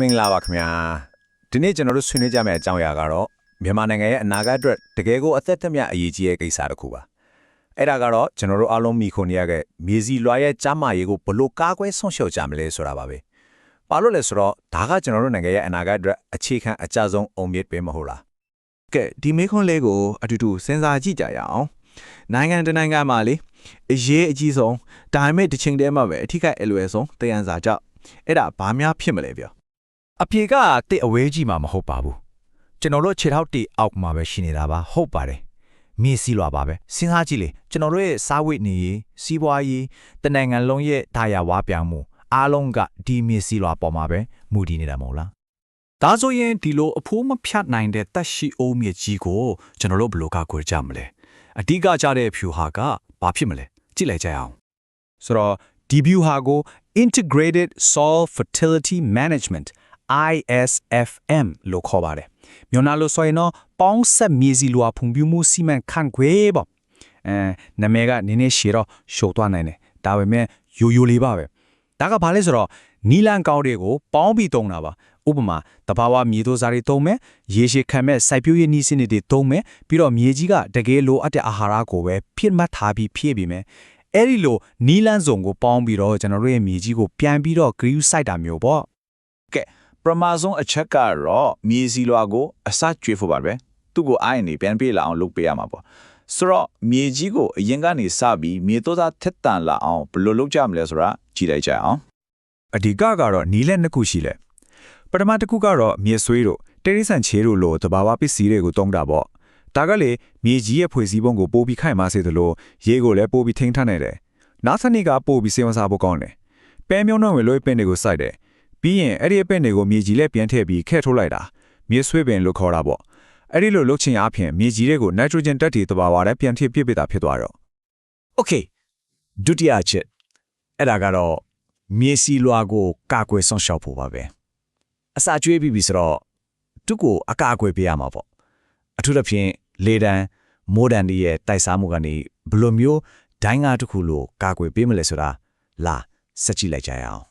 မင်္ဂလာပါခင်ဗျာဒီနေ့ကျွန်တော်တို့ဆွေးနွေးကြမယ့်အကြောင်းအရာကတော့မြန်မာနိုင်ငံရဲ့အနာဂတ်အတွက်တကယ်ကိုအသက်သက်မြတ်အရေးကြီးတဲ့ကိစ္စတစ်ခုပါအဲ့ဒါကတော့ကျွန်တော်တို့အားလုံးမိခွန်နေရတဲ့မြေစီလွှာရဲ့ကြားမရေးကိုဘလို့ကာကွယ်ဆုံးရှုံကြမလဲဆိုတာပါပဲဘာလို့လဲဆိုတော့ဒါကကျွန်တော်တို့နိုင်ငံရဲ့အနာဂတ်အတွက်အခြေခံအကြဆုံးအုံမြစ်ပဲမဟုတ်လားကဲဒီမေခွန်းလေးကိုအတူတူစဉ်းစားကြည့်ကြရအောင်နိုင်ငံတစ်နိုင်ငံမှာလေအရေးအကြီးဆုံးဒါပေမဲ့တစ်ချိန်တည်းမှာပဲအထီးကအလွယ်ဆုံးတယံစာကြောက်အဲ့ဒါဘာများဖြစ်မလဲပြော အပြေကတစ်အဝေးကြီးမှာမဟုတ်ပါဘူးကျွန်တော်တို့ခြေထောက်တီအောက်မှာပဲရှိနေတာပါဟုတ်ပါတယ်မြေစီလွာပါပဲစဉ်းစားကြည့်လေကျွန်တော်တို့ရဲ့စားဝတ်နေရေးစီးပွားရေးတနိုင်ငံလုံးရဲ့ဒါရဝါပြောင်းမှုအားလုံးကဒီမြေစီလွာပေါ်မှာပဲမူတည်နေတာမဟုတ်လားဒါဆိုရင်ဒီလိုအဖိုးမဖြတ်နိုင်တဲ့တက်ရှိအိုးမြစ်ကြီးကိုကျွန်တော်တို့ဘယ်လိုကာကွယ်ကြမလဲအဓိကကြတဲ့ဖြူဟာကဘာဖြစ်မလဲကြည့်လိုက်ကြရအောင်ဆိုတော့ဒီ view ဟာကို integrated soil fertility management ISFM လို့ခေါ်ပါတယ်မြန်မာလိုဆိုရင်တော့ပေါင်းဆက်မြေစီလွာဖွံ့ဖြိုးမှုစီမံခန့်ခွဲပေါ့အဲနာမည်ကနည်းနည်းရှည်တော့ရှုပ်သွားနိုင်တယ်ဒါပေမဲ့ယိုယိုလေးပါပဲဒါကဘာလဲဆိုတော့နီလန်ကောင်းတွေကိုပေါင်းပြီးသုံးတာပါဥပမာတဘာဝမြေသိုးစားတွေသုံးမယ်ရေရှည်ခံမဲ့စိုက်ပျိုးရေးနည်းစနစ်တွေသုံးမယ်ပြီးတော့မြေကြီးကတကယ်လိုအပ်တဲ့အာဟာရကိုပဲဖြစ်မှတ်ထားပြီးဖြည့်ပြီးမယ်အဲ့ဒီလိုနီလန်စုံကိုပေါင်းပြီးတော့ကျွန်တော်တို့ရဲ့မြေကြီးကိုပြန်ပြီးတော့ grew site တာမျိုးပေါ့ ပရမဆုံးအချက်ကတော့မြေစီလွာကိုအစကျွေးဖို့ပါပဲသူ့ကိုအိုင်းနေပြန်ပေးလာအောင်လုပ်ပေးရမှာပေါ့ဆိုတော့မြေကြီးကိုအရင်ကနေစပြီးမြေသောသားထက်တန်လာအောင်ဘယ်လိုလုပ်ကြမလဲဆိုတာကြည့်လိုက်ကြအောင်အဓိကကတော့နီးလက်နှစ်ခုရှိလဲပထမတစ်ခုကတော့မြေဆွေးတို့တေရိဆန်ချေတို့လိုတဘာဝပစ္စည်းတွေကိုတုံးတာပေါ့ဒါကလေမြေကြီးရဲ့ဖွဲ့စည်းပုံကိုပို့ပြီးခိုင်မာစေသလိုရေကိုလည်းပို့ပြီးထိန်းထားနိုင်တယ်နောက်တစ်နေ့ကပို့ပြီးစေဝန်စားဖို့ကောင်းတယ်ပဲမြုံနှံဝင်လို့ပင်တွေကိုစိုက်တယ် ပြီးရင်အဲ့ဒီအပင်တွေကိုမြေကြီးနဲ့ပြန်ထည့်ပြီးခဲထုတ်လိုက်တာမြေဆွေးပင်လို့ခေါ်တာပေါ့အဲ့ဒီလိုလုပ်ချင်အားဖြင့်မြေကြီးတွေကိုနိုက်ထရိုဂျင်ဓာတ်တွေတဘာဝနဲ့ပြန်ထည့်ပြစ်ပေးတာဖြစ်သွားတော့ Okay ဒုတိယအချက်အဲ့ဒါကတော့မြေစီလွာကိုကာကွယ်ဆောင်ရှောက်ဖို့ပါပဲအစာကျွေးပြီးပြီဆိုတော့သူ့ကိုအကာအကွယ်ပေးရမှာပေါ့အထူးသဖြင့်လေတံမိုးတံတွေရဲ့တိုက်စားမှုကနေဘယ်လိုမျိုးဒိုင်းကားတစ်ခုလိုကာကွယ်ပေးမလဲဆိုတာလာစက်ကြည့်လိုက်ကြရအောင်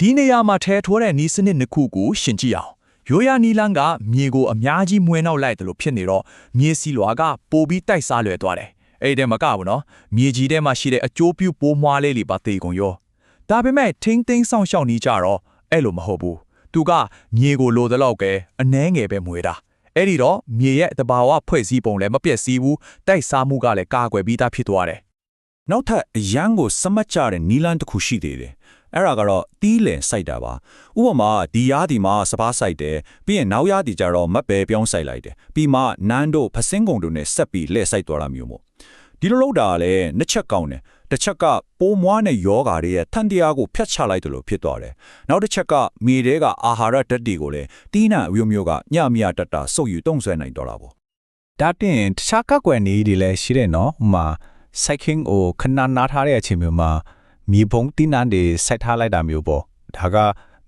ဒီနေရာမှာထဲထိုးတဲ့နီးစနစ်နှစ်ခုကိုရှင်းကြည့်အောင်ရိုးရနီလန်းကမြေကိုအများကြီးမွေးနောက်လိုက်တယ်လို့ဖြစ်နေတော့မြေစီလွာကပိုပြီးတိုက်စားလွယ်သွားတယ်အဲ့ဒီတည်းမကဘူးနော်မြေကြီးထဲမှာရှိတဲ့အကျိုးပြုပိုးမွားလေးတွေပါတေကုန်ရောဒါပေမဲ့ထိမ့်သိမ်းဆောင်ရှောက်နေကြတော့အဲ့လိုမဟုတ်ဘူးသူကမြေကိုလိုသလောက်ကဲအနှဲငယ်ပဲမွေးတာအဲ့ဒီတော့မြေရဲ့တဘာဝဖွဲ့စည်းပုံလည်းမပြည့်စည်ဘူးတိုက်စားမှုကလည်းကာကွယ်ပြီးသားဖြစ်သွားတယ်နောက်ထပ်အရန်ကိုစမတ်ကြတဲ့နီလန်တစ်ခုရှိသေးတယ် အဲ့ဒါကတော့တီးလင်စိုက်တာပါဥပမာဒီရားဒီမှာစပားစိုက်တယ်ပြီးရင်နောက်ရားဒီကျတော့မတ်ပဲပြောင်းစိုက်လိုက်တယ်ပြီးမှနန်းတို့ဖစင်းကုံတို့နဲ့ဆက်ပြီးလှည့်စိုက်သွားတာမျိုးမို့ဒီလိုလုပ်တာကလည်းနှစ်ချက်ကောင်းတယ်တစ်ချက်ကပိုးမွားနဲ့ယောဂါတွေရဲ့ထန်တရားကိုဖျက်ချလိုက်တယ်လို့ဖြစ်သွားတယ်နောက်တစ်ချက်ကမြေတဲကအာဟာရဓာတ်တွေကိုလည်းတီးနှံအမျိုးမျိုးကညမြတတ်တာစုပ်ယူတုံဆွဲနိုင်တော့တာပေါ့ဒါတင်တခြားကောက်ကွယ်နေတွေလည်းရှိတယ်နော်ဟိုမှာ cycling ကိုခဏနားထားတဲ့အချိန်မျိုးမှာ မြေပုံတင်းနန်းတွေစိုက်ထားလိုက်တာမျိုးပေါ့ဒါက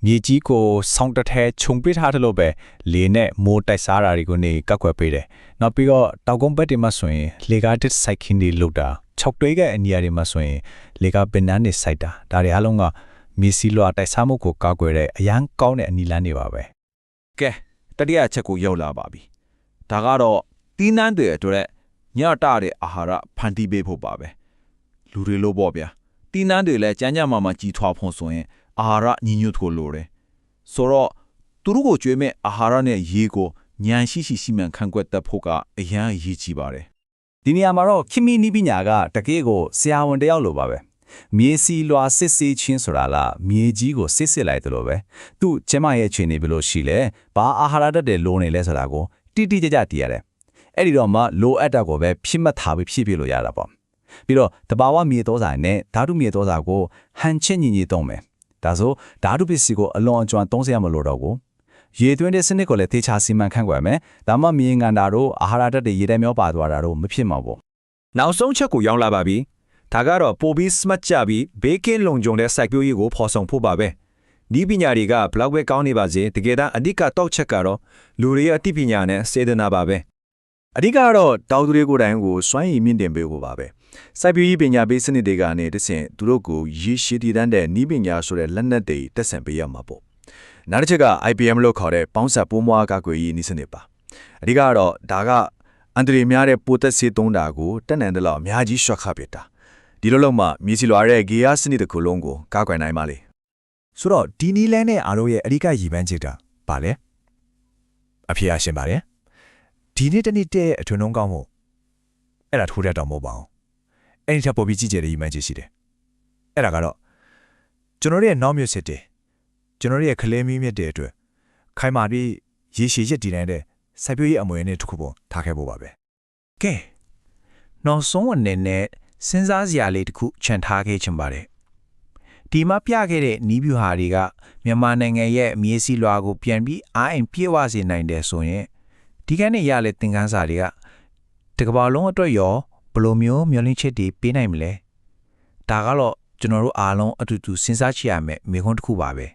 မြေကြီးကိုဆောင်းတထဲခြုံပြထားတယ်လို့ပဲလေနဲ့မိုးတိုက်စားတာတွေကိုနေကောက်ကွယ်ပေးတယ်နောက်ပြီးတော့တောက်ကုန်းဘက်တွေမှာဆိုရင်လေကားတစ် cycling တွေလုပ်တာ6တွေးကအနီယာတွေမှာဆိုရင်လေကားပင်နန်းတွေစိုက်တာဒါတွေအားလုံးကမြေစီလွာတိုက်စားမှုကိုကောက်ကွယ်တဲ့အရန်ကောင်းတဲ့အနီလန်းတွေပါပဲကဲတတိယအချက်ကိုရောက်လာပါပြီဒါကတော့တီးနှန်းတွေအတွက်ညတတဲ့အာဟာရဖန်တီးပေးဖို့ပါပဲလူတွေလို့ပေါ့ဗျာ တီးနှန်းတွေလည်းကြမ်းကြမ်းမာမာကြီးထွားဖို့ဆိုရင်အာဟာရညီညွတ်ဖို့လိုတယ်ဆိုတော့သူတို့ကိုကြွေးမဲ့အာဟာရနဲ့ရေကိုညံရှိရှိစီမံခန့်ခွဲတတ်ဖို့ကအရန်အရေးကြီးပါတယ်ဒီနေရာမှာတော့ခင်မီနီးပညာကတကယ့်ကိုဆရာဝန်တစ်ယောက်လိုပါပဲမြေစီလွာစစ်စေးချင်းဆိုတာလားမြေကြီးကိုစစ်စစ်လိုက်တယ်လို့ပဲသူ့ကျမရဲ့ခြေနေဘယ်လိုရှိလဲဘာအာဟာရဓာတ်တွေလိုနေလဲဆိုတာကိုတိတိကျကျသိရတယ်အဲ့ဒီတော့မှလိုအပ်တာကိုပဲဖြစ်မှတ်ထားပြီးဖြည့်ပြလို့ရတာပေါ့ ပြီးတော့တဘာဝမြေသောစာနဲ့ဓာတုမြေသောစာကိုဟန်ချင်းညီညီသုံးမယ်ဒါဆိုဓာတုပစ္စည်းကိုအလွန်အကျွံသုံးစရာမလိုတော့ဘူးရေသွင်းတဲ့စနစ်ကိုလည်းသေချာစီမံခန့်ခွဲမယ်ဒါမှမြေငန်တာတို့အာဟာရဓာတ်တွေရေထဲမျောပါသွားတာတို့မဖြစ်မှာပေါ့နောက်ဆုံးချက်ကိုရောက်လာပါပြီ။ဒါကတော့ပိုပြီး smart ကြပြီးဘေးကင်းလုံခြုံတဲ့စိုက်ပျိုးရေးကိုဖော်ဆောင်ဖို့ပါပဲ။ဒီပညာတွေကဘလောက်ပဲကောင်းနေပါစေတကယ်တမ်းအဓိကတော့ချက်ကတော့လူတွေရဲ့အသိပညာနဲ့စေတနာပါပဲ။ အဓိကကတော့တောက်သူတွေကိုယ်တိုင်ကိုစွမ်းရည်မြင့်တင်ပေးဖို့ပါပဲစိုက်ပျိုးရေးပညာပေးစနစ်တွေကနေတဆင့်သူတို့ကိုရေရှည်တည်တတ်တဲ့ဤပညာဆိုတဲ့လက်နက်တွေတက်ဆင်ပေးရမှာပေါ့နောက်တစ်ချက်က IPM လို့ခေါ်တဲ့ပေါင်းဆက်ပိုးမွားကာကွယ်ရေးနည်းစနစ်ပါအဓိကတော့ဒါကအန်တရီများတဲ့ပိုသက်ဆေးသုံးတာကိုတက်နန်တယ်လို့အများကြီးရှော့ခပစ်တာဒီလိုလုံးမှမြေစီလွာတဲ့ဂေယစနစ်တစ်ခုလုံးကိုကာကွယ်နိုင်ပါလေဆိုတော့ဒီနီလန်းနဲ့အားတို့ရဲ့အဓိကရည်ပန်းချက်ကဘာလဲအဖေအရှင်ပါတယ် ဒီနေ့တနေ့တဲ့အထွန်းလုံးကောင်းမှုအဲ့ဒါထိုးတတ်တော့မဟုတ်ပါဘူးအဲ့ဒီထက်ပေါ်ပြီးကြည့်ကြတဲ့ရည်မှန်းချက်ရှိတယ်အဲ့ဒါကတော့ကျွန်တော်တို့ရဲ့နောက်မြစ်စစ်တယ်ကျွန်တော်တို့ရဲ့ခလဲမီးမြစ်တဲ့အတွက်ခိုင်မာပြီးရေရှည်ရက်တည်နေတဲ့စိုက်ပျိုးရေးအမွေနဲ့တစ်ခုပုံထားခဲ့ဖို့ပါပဲကဲနောက်ဆုံးအနေနဲ့စဉ်းစားစရာလေးတစ်ခုခြံထားခဲ့ချင်ပါတယ်ဒီမှာပြခဲ့တဲ့နီးဗျူဟာတွေကမြန်မာနိုင်ငံရဲ့မြေစီလွာကိုပြန်ပြီးအားအိမ်ပြေဝစေနိုင်တယ်ဆိုရင် ဒီကနေ့ရတဲ့သင်ခန်းစာတွေကတကဘာလုံးအတွက်ရောဘယ်လိုမျိုးမျောလင့်ချက်တွေပေးနိုင်မလဲဒါကတော့ကျွန်တော်တို့အားလုံးအတူတူစဉ်းစားကြည့်ရမယ်မိခွန်းတစ်ခုပါပဲ